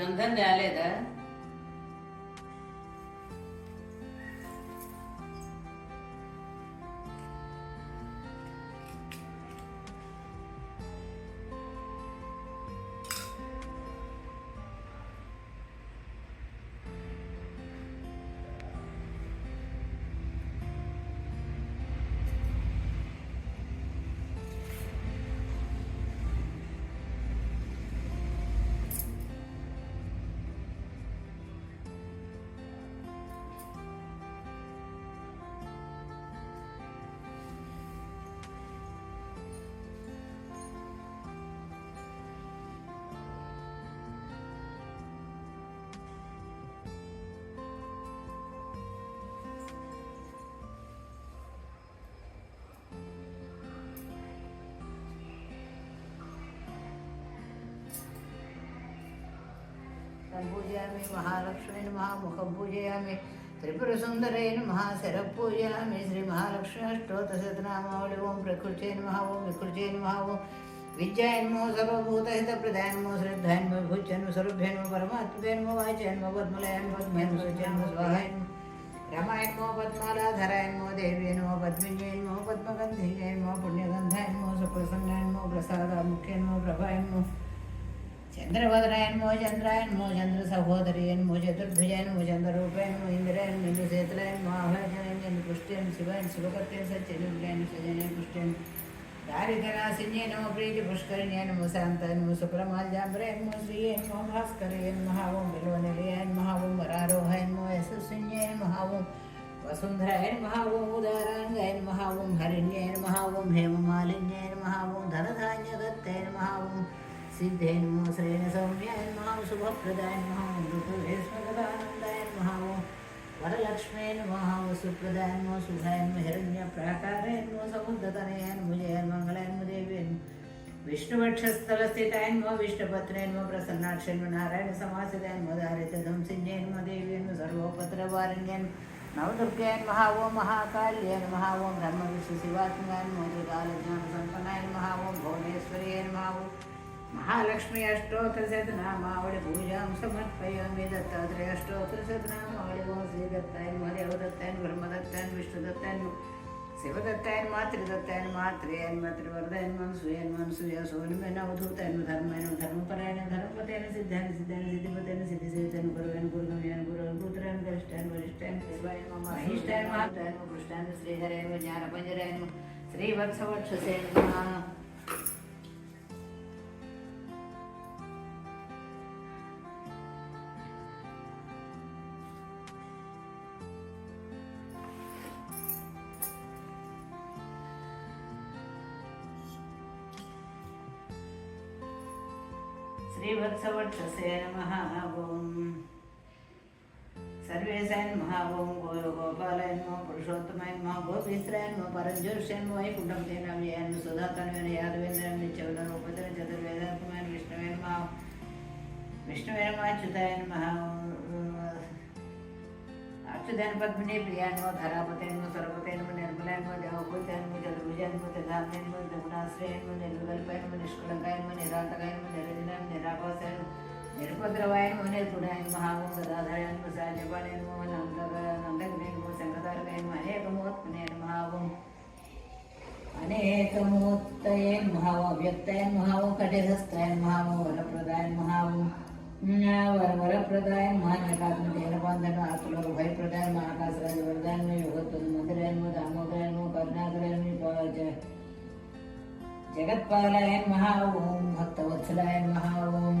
గంధం पूजयामि महालक्ष्मीन् महामुखं पूजयामि त्रिपुरसुन्दरे नमः शरपूजयामि श्रीमहालक्ष्म्यष्टोत्तशतनामावलि ॐ प्रकृत्यै नमः ॐ विकृत्यै नमः ॐ विद्यान्मो सर्वभूतहितप्रदान्मो श्रद्धान्मो भूजन्म स्वरूभ्यन्म परमात्मन्मो वाचयन्म पद्मलयन्म पद्मयन्म सुजन्म स्वाहायन्म रमायन्मो पद्मालाधरायन्मो देवेन्मो नम पद्मगन्धिन्यन्मो पुण्यगन्धायन्मो सुप्रसन्नायन्मो प्रसादामुख्यन्मो प्रभायन्मो चन्द्रवदनायन्मो चन्द्रायन्मो चन्द्रसहोदरीयन्मो चतुर्भुजन्मो चन्द्ररूपेण्मो इन्द्रायन्मो इन्द्रसेतुलायन्मो आह्लादनायन् चन्द्रपुष्ट्यं शिवान् शिवकर्त्यं सच्चन्द्रयन् सजनयन् पुष्ट्यं दारिधनासिन्ये नमो प्रीतिपुष्करिण्ये नमो शान्तान्मो सुप्रमाल्याम्बरेन्मो श्रियेन्मो भास्करयन्महावं बिल्वनिलयन्महावं वरारोहयन्मो यशस्विन्यैर्महावं वसुन्धरायन्महावं उदाराङ्गयन्महावं हरिण्यैर्महावं हेममालिन्यैर्महावं धनधान्यदत्तैर्महावं सिद्धे नमो श्रेण सौम्याय नमः शुभप्रदाय नमः मृतवे स्मृतदानन्दाय नमः वरलक्ष्मे नमः वसुप्रदाय नमो सुधाय नमो हिरण्यप्राकाराय नमो समुद्रतनय नमो जय मङ्गलाय नमो देवे विष्णुवक्षस्थलस्थिताय विष्णुपत्रे नमो प्रसन्नाक्षे नमो नारायण समासिताय नमो दारितधंसिन्ये नमो देवे नमो सर्वोपद्रवारिण्ये नवदुर्गाय नमः ओं महाकाल्ये नमः ओं ब्रह्मविष्णुशिवात्मनाय नमो त्रिकालज्ञानसम्पन्नाय नमः ओं भुवनेश्वर्याय नमः महालक्ष्मी अष्टोत्र अष्टोत्तरशतनामावळि पूजां समर्पयामि दत्तात्रय अष्टोत्तरशतनामावळि ओं श्रीदत्ताय मदेवदत्ताय ब्रह्मदत्ताय विष्णुदत्ताय शिवदत्ताय मातृदत्ताय मात्रेयन् मातृवरदयन् मनसूयन् मनसूय सोनमेन अवधूतयन् धर्मेण धर्मपरायण धर्मपतेन सिद्धान् सिद्धान् सिद्धिपतेन सिद्धिसेवितन् गुरुवेन गुरुगम्यान् गुरुन् पुत्रान् करिष्ठान् वरिष्ठान् शिवाय मम अहिष्ठान् मातान् पृष्ठान् श्रीहरेण ज्ञानपञ्जरेण श्रीवत्सवक्षसेन పురుషోత్తమాయ నమ వైకుంఠం తేనావ్యాయ సుధాతనమైన యాదవేంద్రాయ నిత్యవన రూపతన చతుర్వేదాత్మైన విష్ణువే నమ విష్ణువే నమ అచ్యుతాయ నమ పద్మిని ప్రియాన్మో ధరాపతేన్మో సర్వతేన్మో నిర్మలాయన్మో దేవభూతాయన్మో చతుర్భుజాన్మో చదాన్యన్మో దగుణాశ్రయన్మో నిర్వికల్పాయన్మో నిష్కలంకాయన్మో నిరాంతకాయన్మో నిరంజనాయన్మో నిరాభాసాయన్మో నిరుపద్రవాయన్మో నిర్గుణాయన్ మహావం గదాధరాయన్మో సాజపాయన్మో నందగ నందగ్నేన్మో శంకర అనేకమోత్మనేన్ మహావం అనేకమూర్తయన్ మహావం వ్యక్తయన్ మహావం కటిహస్తాయన్ మహావం వరప్రదాయన్ మహావం వర వరప్రదాయన్ మహానకాత్మతేన బంధన ఆత్మలో భయప్రదాయన్ మహాకాశరాజ వరదాయన్మో యుగత్వం మందిరాయన్మో దామోదరాయన్మో కరుణాకరాయన్మో జగత్పాలయన్ మహా ఓం భక్తవత్సలాయన్ మహా ఓం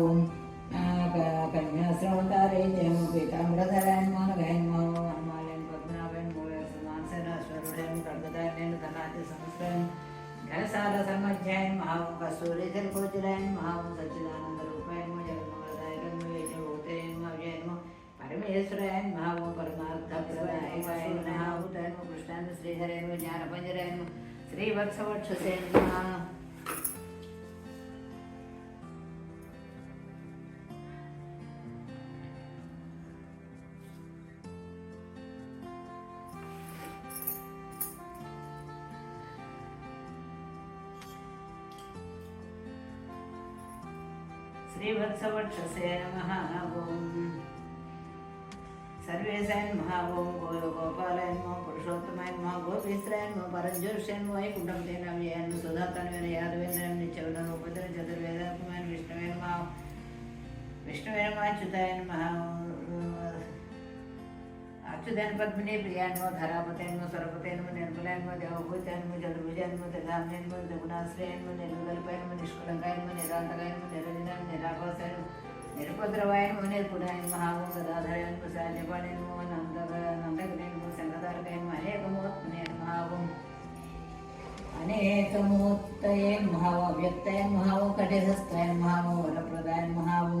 ఓం కన్యాశ్రవంతారే జయమ పీతాంబరధరాయన మోనగాయన మో హనుమాలయన పద్మనాభాయన మోయస మానసరాశ్వరుడైన ఖడ్గదాయన ధనాది సంస్కరణ ఘనసాల సన్మధ్యాయన్ మహావం కస్తూరిధర కోచరాయన్ మహావం సచ్చిదానంద రూపాయన్ జగన్మోదాయన్ భూతయన్ మవ్యన్ పరమేశ్వరాయన్ మహావం పరమార్థ ప్రదాయకాయన్ మహాభూతాయన్ కృష్ణాన్ శ్రీధరేన్ జ్ఞానపంజరాయన్ శ్రీవత్సవక్షసేన్ మహా श्रीवत्सवक्षसे नमः ॐ सर्वेशाय नमः ॐ गो गोपालाय नमः पुरुषोत्तमाय नमः गोपीश्वराय नमः परञ्जोषाय नमः वैकुण्ठं तेन व्ययन् सुधातनवेन यादवेन्द्रं नित्यवनरूपधर चतुर्वेदात्मान् विष्णवे नमः विष्णवे नमः अच्युताय नमः ಅಚ್ಯುತನ್ಪದ್ಮನೆ ಪ್ರಿಯಾನ್ಮೋ ಧರಾಪತೇನ್ಮೋ ಸರಪತೇನ್ಮೋ ನಿರ್ಮಲೇನ್ಮೋ ದೇವಭೂತೇನ್ಮೋ ಜಡಭುಜೇನ್ಮೋ ತದಾಮ್ಯೇನ್ಮೋ ರಘುನಾಶ್ರಯನ್ಮೋ ನಿರ್ವಿಕಲ್ಪೇನ್ಮೋ ನಿಷ್ಕುಲಂಗಾಯನ್ಮೋ ನಿರಾಂತಗಾಯನ್ಮೋ ನಿರಂಜನಾಯನ್ಮೋ ನಿರಾಭಾಸೇನ್ಮೋ निरुपद्रवायन्मो निर्गुणायन्मो हावोङ्गदाधरायन्मो सान्यपाणेन्मो नन्दग नन्दगुणेन्मो सङ्गधारकयन्मो अनेकमोत्मनेन्महावम् अनेकमोत्तयेन्महावो व्यक्तयन्महावो कटिहस्तयन्महावो वरप्रदायन्महावो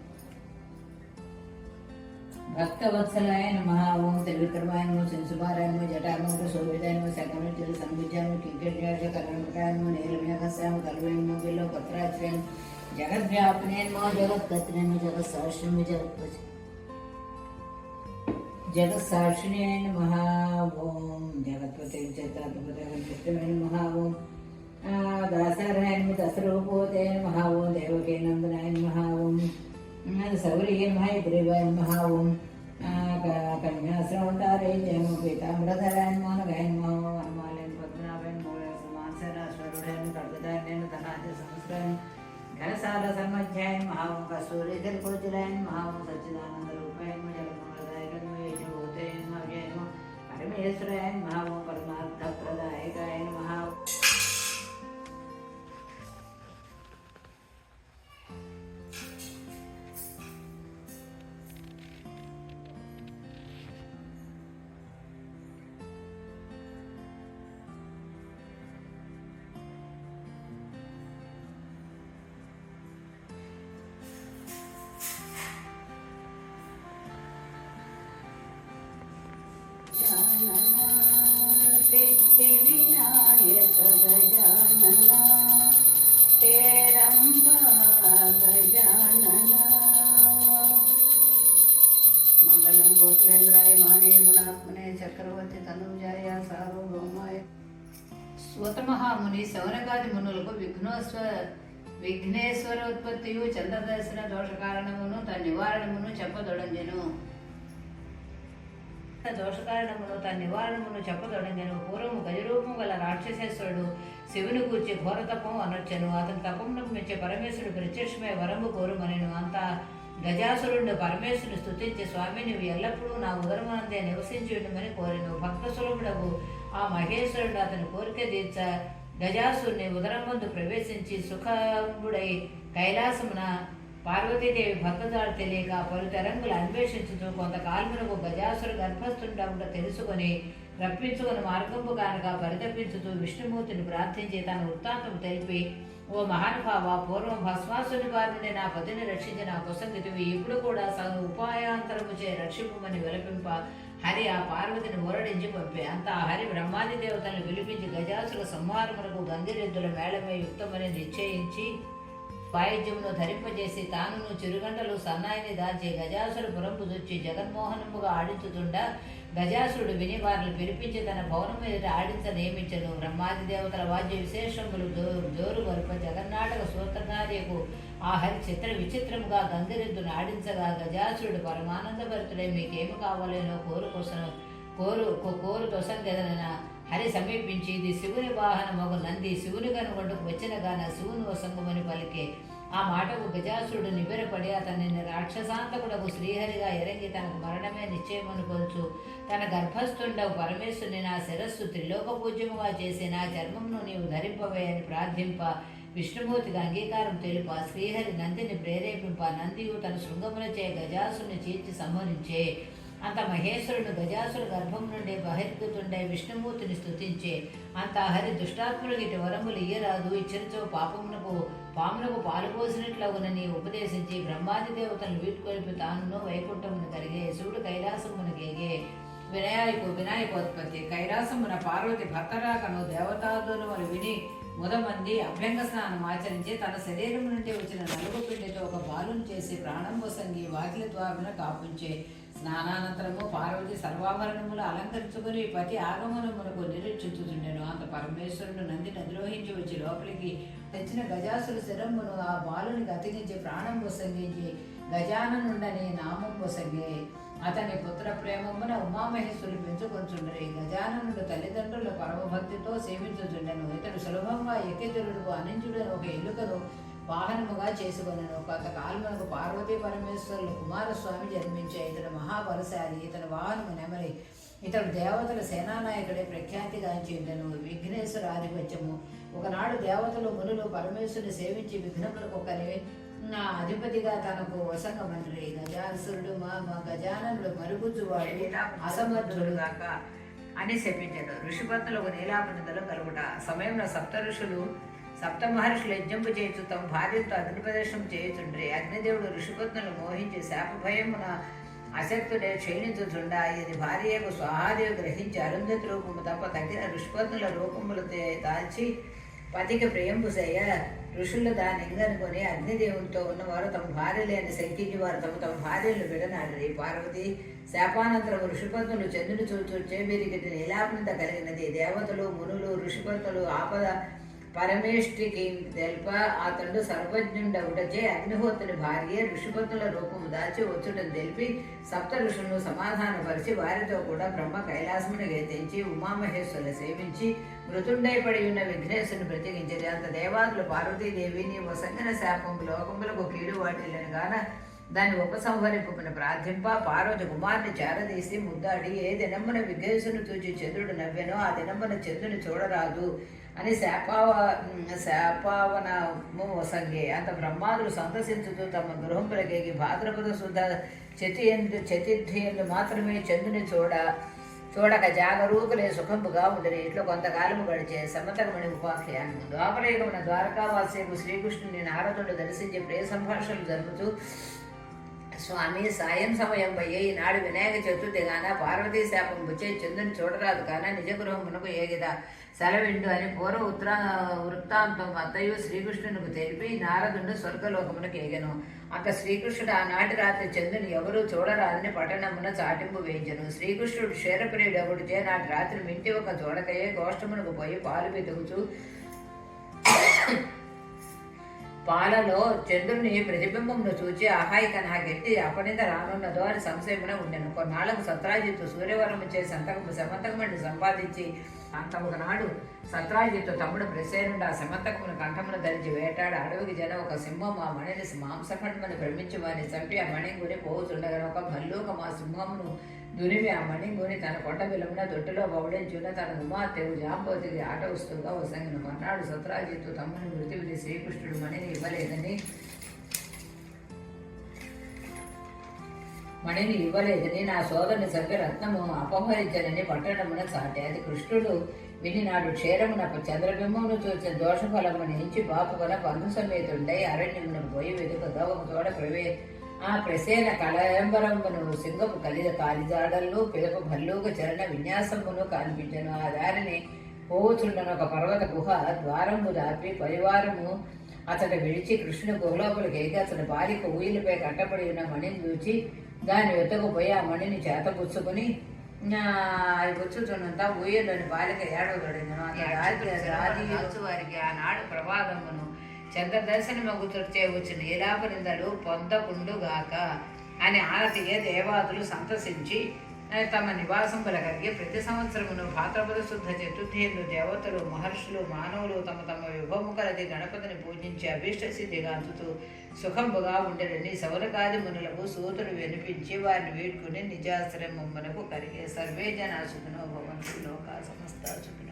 नमः ओं भक्तवत्सलाय नमः ओं त्रिविक्रमाय नमः संसुमाराय नमः जटामोद शोभिताय नमः सकल चिर संविद्याय नमः किंकर्याय करणपटाय नमः नीलमेघस्याय नमः कल्वे नमः बिलो पत्राश्रय जगद्व्यापिने नमः जगत्कर्त्रे नमः जगत्साक्षिणे नमः जगत्पति जगत्साक्षिणे नमः ओं जगत्पते चैतात्मपते विष्णवे नमः ओं दासाराय नमः दसरूपोते సౌర్య మైత్రివై మహావం కన్యాశ్రవణారే జయము పీతాంబరధరాయన్ మోనగాయన్ మహో హనుమాలయన్ పద్మనాభయన్ మోయస్ మాన్సరాశ్వరుడైన కడుగుదాయన్ ధనాజ ఘనసార సన్మధ్యాయన్ మహావం కస్తూరీధర్ కోచలాయన్ మహావం సచ్చిదానంద రూపాయన్ జగన్మృదాయకన్ భూతయన్ పరమేశ్వరాయన్ మహావం పరమార్థ ప్రదాయకాయన్ మహా सिद्धिविनायक गजानना तेरम्बा गजानना मङ्गलं गोसलेन्द्राय माने गुणात्मने చక్రవర్తి తనుజాయ సార్వభౌమాయ స్వతమహాముని శౌనకాది మునులకు విఘ్నోస్వ విఘ్నేశ్వర ఉత్పత్తియు చంద్రదర్శన దోష కారణమును తన నివారణమును చెప్పదొడంజెను దోషకారణమును తన నివారణమును చెప్పదొడంగను పూర్వము గజరూపము గల రాక్షసేశ్వరుడు శివుని కూర్చి ఘోర తపం అనొచ్చను. అతని తపమునకు మెచ్చే పరమేశ్వరుడు ప్రత్యక్షమై వరము కోరుమనెను. అంత గజాసురుడు పరమేశ్వరుని స్థుతించి స్వామి నువ్వు ఎల్లప్పుడూ నా ఉదరమానందే నివసించి ఉండమని కోరెను. భక్త సులభుడవు ఆ మహేశ్వరుడు అతని కోరిక తీర్చ గజాసురుని ఉదరమందు ప్రవేశించి సుఖముడై కైలాసమున పార్వతీదేవి భక్తదాడు తెలియక పలు తరంగులు అన్వేషించుతూ కొంతకాలమునకు గజాసురు గర్భస్థుండముట తెలుసుకొని రప్పించుకుని మార్గంపు కానక పరితపించుతూ విష్ణుమూర్తిని ప్రార్థించి తన వృత్తాంతం తెలిపి ఓ మహానుభావ పూర్వం భస్మాసుని బారి నుండి నా పతిని రక్షించిన కుసంగితివి ఇప్పుడు కూడా సగ ఉపాయాంతరము చే రక్షింపమని విలపింప. హరి ఆ పార్వతిని ఊరడించి పంపే. అంత హరి బ్రహ్మాది దేవతలను పిలిపించి గజాసుల సంహారములకు గంగిరెద్దుల మేళమే యుక్తమని నిశ్చయించి పాయిద్యమును ధరింపజేసి తానును చిరుగంటలు సన్నాయిని దాల్చి గజాసుడు పురంపుదొచ్చి జగన్మోహనముగా ఆడించుతుండ గజాసురుడు విని వారిని పిలిపించి తన భవనం మీద ఆడించ నియమించను బ్రహ్మాది దేవతల వాద్య విశేషములు జోరు జోరు వరుప జగన్నాటక సూత్రధార్యకు ఆ హరి చిత్ర విచిత్రముగా గంగిరెద్దును ఆడించగా గజాసుడు పరమానందభరితుడే మీకేమి కావాలేనో కోరుకొసను కోరు కో- కోరు తొసంగదన హరి సమీపించి ఇది శివుని వాహనమగు నంది. శివుని కనుగొండకు వచ్చిన గాన శివుని వసంగమని పలికే ఆ మాటకు గజాసురుడు నిబెరపడి అతనిని రాక్షసాంతకుడకు శ్రీహరిగా ఎరగి తనకు మరణమే నిశ్చయమనుకొంచు తన గర్భస్థుండవు పరమేశ్వరుని నా శిరస్సు త్రిలోక పూజ్యముగా చేసి నా చర్మమును నీవు ధరింపవే అని ప్రార్థింప. విష్ణుమూర్తికి అంగీకారం తెలుప. శ్రీహరి నందిని ప్రేరేపింప. నందియు తన శృంగములచే గజాసుని చీల్చి సంహరించే. అంత మహేశ్వరుడు గజాసుడు గర్భం నుండి బహిర్గతుండే విష్ణుమూర్తిని స్థుతించే అంత హరి దుష్టాత్ములకి ఇటు వరములు ఇయ్యరాదు. ఇచ్చినచో పాపమునకు పామునకు పాలుపోసినట్లగునని ఉపదేశించి బ్రహ్మాది దేవతలను వీటుకొలిపి తానును వైకుంఠమును కలిగే శివుడు కైలాసమునకేగే వినాయకు వినాయకోత్పత్తి. కైలాసమున పార్వతి భర్తరాకను దేవతాదులు విని ముదమంది అభ్యంగ స్నానం ఆచరించి తన శరీరం నుండి వచ్చిన నలుగు పిండితో ఒక బాలును చేసి ప్రాణం పొసంగి వాకిలి ద్వారమున కాపుంచే స్నానానంతరము పార్వతి సర్వాభరణములు అలంకరించుకుని పతి ఆగమనమునకు నిరీక్షించుతుండెను అంత పరమేశ్వరుడు నందిని అధిరోహించి వచ్చి లోపలికి తెచ్చిన గజాసుల శిరమ్మును ఆ బాలునికి అతికించి ప్రాణం పొసంగించి గజాననుండని నామం పొసంగే అతని పుత్ర ప్రేమమున ఉమామహేశ్వరులు పెంచుకొంచుండరి. గజాననుడు తల్లిదండ్రుల పరమభక్తితో సేవించుచుండెను. ఇతడు సులభంగా ఎక్కితులు అనించుడని ఒక ఎలుకను వాహనముగా చేసుకొనెను. కొంతకాలమునకు పార్వతీ పరమేశ్వరులు కుమారస్వామి జన్మించే ఇతడు మహాబలశాలి ఇతని వాహనము నెమలి ఇతడు దేవతల సేనానాయకుడే ప్రఖ్యాతిగాంచి ఉండెను విఘ్నేశ్వర ఆధిపత్యము ఒకనాడు దేవతలు మునులు పరమేశ్వరుని సేవించి విఘ్నములకు ఒకరి అధిపతిగా తనకు వసంగమండ్రి గజాసురుడు మా మా గజాననుడు మరుగుజ్జువాడు అసమర్థుడు గాక అని చెప్పించాడు ఋషిపత్నులకు నీలాపనిదలు కలుగుట. సమయంలో సప్త ఋషులు సప్త మహర్షులు యజ్ఞంపు చేయొచ్చు తమ భార్యతో అగ్ని ప్రదర్శనం చేయుచుండ్రి. అగ్నిదేవుడు ఋషిపత్నులు మోహించి శాప భయమున అసక్తుడే క్షీణించుచుండా. ఇది భార్యకు స్వహాదేవి గ్రహించి అరుంధతి రూపము తప్ప తగిన ఋషిపత్నుల రూపములు తే- దాల్చి పతికి ప్రియంపు చేయ. ఋషులు దాన్ని ఇంగనుకొని అగ్నిదేవునితో ఉన్నవారు తమ భార్యలేని శంకించి వారు తమ తమ భార్యలు విడనాడరి. పార్వతి శాపానంతరం ఋషిపత్నులు చంద్రుని చూచూచే వీరికి నిలాపనంత కలిగినది. దేవతలు మునులు ఋషిపత్నులు ఆపద పరమేష్టికి తెల్ప అతడు సర్వజ్ఞుండవుటచే అగ్నిహోత్రుని భార్య ఋషిపతుల రూపము దాచి వచ్చుటం తెలిపి సప్త ఋషులను సమాధానపరిచి వారితో కూడా బ్రహ్మ కైలాసమును తెంచి ఉమామహేశ్వరులు సేవించి మృతుండై పడి ఉన్న విఘ్నేశ్వరుని ప్రత్యేకించేది అంత దేవాదులు పార్వతీదేవిని వసంగన శాపం లోకములకు కీడు వాటిల్లని గాన దాన్ని ఉపసంహరింపుకుని ప్రార్థింప పార్వతి కుమార్ని చేరదీసి ముద్దాడి ఏ దినమున విఘేసును చూచి చంద్రుడు నవ్వెనో ఆ దినమున చంద్రుని చూడరాదు అని శాపావ శాపావనము వసంగే. అంత బ్రహ్మాదులు సందర్శించుతూ తమ గృహంపులకేగి భాద్రపద శుద్ధ చతి చతుర్థి ఎందు మాత్రమే చంద్రుని చూడ చూడక జాగరూకులే సుఖంపుగా ఉండని ఇట్లో కొంతకాలము గడిచే సమతకమణి ఉపాఖ్యానము ద్వాపరయుగమున ద్వారకావాసేపు శ్రీకృష్ణుని నారదుడు దర్శించి ప్రియ సంభాషణలు జరుపుతూ స్వామి సాయం సమయం పోయే ఈనాడు వినాయక చతుర్థి గాన పార్వతీ శాపం వచ్చే చంద్రుని చూడరాదు కాన నిజ గృహమునకు ఏగిదా. సెలవిండు అని పూర్వ ఉత్తరా వృత్తాంతం అత్తయ్య శ్రీకృష్ణునికి తెలిపి నారదుడు స్వర్గలోకమునకు ఏగెను. అక్క శ్రీకృష్ణుడు ఆనాటి రాత్రి చంద్రుని ఎవరూ చూడరాదని పట్టణమున చాటింపు వేయించను. శ్రీకృష్ణుడు క్షీరప్రియుడగుడు చే నాటి రాత్రి మింటి ఒక చూడకయే గోష్టమునకు పోయి పాలు వెతుకుతూ పాలలో చంద్రుని ప్రతిబింబమును చూచి అహాయిక నాకెట్టి అపనిత రానున్నదో అని సంశయమున ఉండెను. కొన్నాళ్ళకు సత్రాజిత్తు సూర్యవరము చే సంతకము సమంతకమని సంపాదించి అంత ఒకనాడు సత్రాజిత్తు తమ్ముడు ప్రసేనుడు ఆ శమంతకమును కంఠమును ధరించి వేటాడు అడవికి జన ఒక సింహం ఆ మణిని మాంసఖండమని భ్రమించి వారిని చంపి ఆ మణి గురి పోవుచుండగా ఒక భల్లూకం ఆ సింహమును దునిమి ఆ మణింగుని తన కొండ బిలమున దొడ్డిలో బౌడించున్న తన కుమార్తెవు జాంబోతికి ఆట వస్తువుగా వసంగిన మర్నాడు సత్రాజిత్తు తమ్ముని మృతి విధి శ్రీకృష్ణుడు మణిని ఇవ్వలేదని మణిని ఇవ్వలేదని నా సోదరుని సభ్య రత్నము అపహరించనని పట్టణమున చాటే. అది కృష్ణుడు విని నాడు క్షేరమున చంద్రబింబమును చూసిన దోషఫలమును ఎంచి బాపుగల బంధు సమేతుండై అరణ్యమున పోయి వెతుకగా ఒక తోడ ప్రవే ఆ ప్రసేన కళంబరమును సింగపు కలిద కాలిజాడల్లో పిదప భల్లూక చరణ విన్యాసమును కనిపించను. ఆ దారిని పోవుచుండను ఒక పర్వత గుహ ద్వారము దాపి పరివారము అతడు విడిచి కృష్ణుని గుహలోపలికి ఎగి అతని భార్యకు ఊయిలపై కట్టబడి ఉన్న మణిని చూచి దాని వెతకపోయి ఆ మణిని చేతపుచ్చుకుని అది పుచ్చుతున్నంత ఊయలోని బాలిక రాజు వారికి ఆనాడు ప్రభాతమును చంద్రదర్శనమగు తుర్చే వచ్చిన నీలాపనిందలు పొందకుండుగాక అని ఆనతియే దేవాదులు సంతసించి తమ నివాసం కలిగి ప్రతి సంవత్సరమును భాద్రపద శుద్ధ చతుర్థేందు దేవతలు మహర్షులు మానవులు తమ తమ విభముఖలది గణపతిని పూజించి అభీష్ట సిద్ధిగాంచుతూ సుఖంబుగా ఉండరని సౌరగాది మునులకు సూతుడు వినిపించి వారిని వీడ్కుని నిజాశ్రమమునకు కలిగే సర్వే జనా సుఖినో భవంతు లోకా సమస్త సుఖినో